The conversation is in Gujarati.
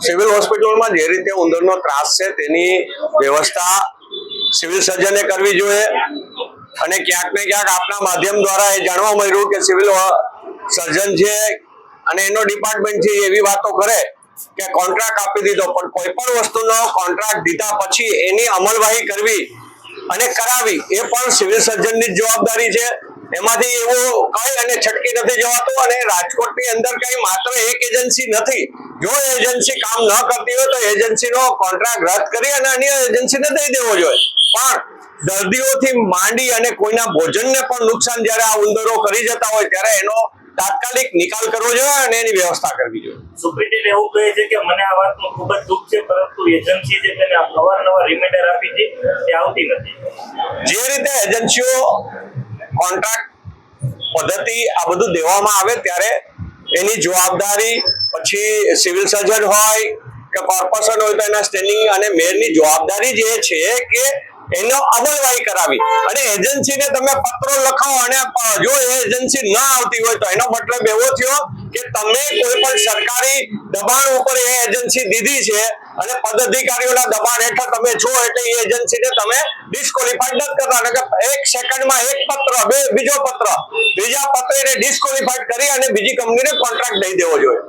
સિવિલ હોસ્પિટલમાં જે રીતે ઉંદરનો ત્રાસ છે, તેની વ્યવસ્થા સિવિલ સર્જને કરવી જોઈએ. અને ક્યાંક ને ક્યાંક આપના માધ્યમ દ્વારા એ જાણવા મળ્યું કે સિવિલ સર્જન છે અને એનો ડિપાર્ટમેન્ટ છે એવી વાતો કરે કે કોન્ટ્રાક્ટ આપી દીધો. પણ કોઈ પણ વસ્તુનો કોન્ટ્રાક્ટ દીધા પછી એની અમલવાહી કરવી અને કરાવી એ પણ સિવિલ સર્જનની જ જવાબદારી છે. એમાંથી એવું કઈ અને છટકી નથી જવાતું અને રાજકોટની અંદર કઈ માત્ર એક એજન્સી નથી. જો એજન્સી કામ ન કરતી હોય તો એજન્સીનો કોન્ટ્રાક્ટ રદ કરી અને અન્ય એજન્સીને દઈ દેવો જોઈએ. પણ દર્દીઓથી માંડી અને કોઈના ભોજનને પણ નુકસાન જ્યારે આ ઉંદરો કરી જતા હોય ત્યારે એનો તાત્કાલિક નિકાલ કરવો જોઈએ અને એની વ્યવસ્થા કરવી જોઈએ. સુપ્રિટેન્ડન્ટ એવું કહે છે કે મને આ વાતનું ખૂબ જ દુઃખ છે પરંતુ એજન્સી છે તેને અવારનવાર રિમાઇન્ડર આપી છે તે આવતી નથી. જે રીતે એજન્સીઓ કોન્ટ્રાક્ટ પદ્ધતિ આ બધું દેવામાં આવે ત્યારે એની જવાબદારી પછી સિવિલ સર્જન હોય કે કોર્પોરેશન હોય તો એના સ્ટેન્ડિંગ અને મેયરની જવાબદારી જે છે કે એનો અમલવાહી કરાવી. અને એજન્સીને તમે પત્રો લખો અને જો એ એજન્સી ન આવતી હોય તો એનો મતલબ એવો થયો કે તમે કોઈ પણ સરકારી દબાણ ઉપર એ એજન્સી દીધી છે અને પદાધિકારીઓના દબાણ હેઠળ તમે છો એટલે એ એજન્સીને તમે ડિસ્કોલિફાઈડ નથી કરતા. એટલે એક સેકન્ડમાં એક પત્ર, બે, બીજો પત્ર, બીજા પત્રને ડિસ્કોલિફાઈડ કરી અને બીજી કંપનીને કોન્ટ્રાક્ટ દઈ દેવો જોઈએ.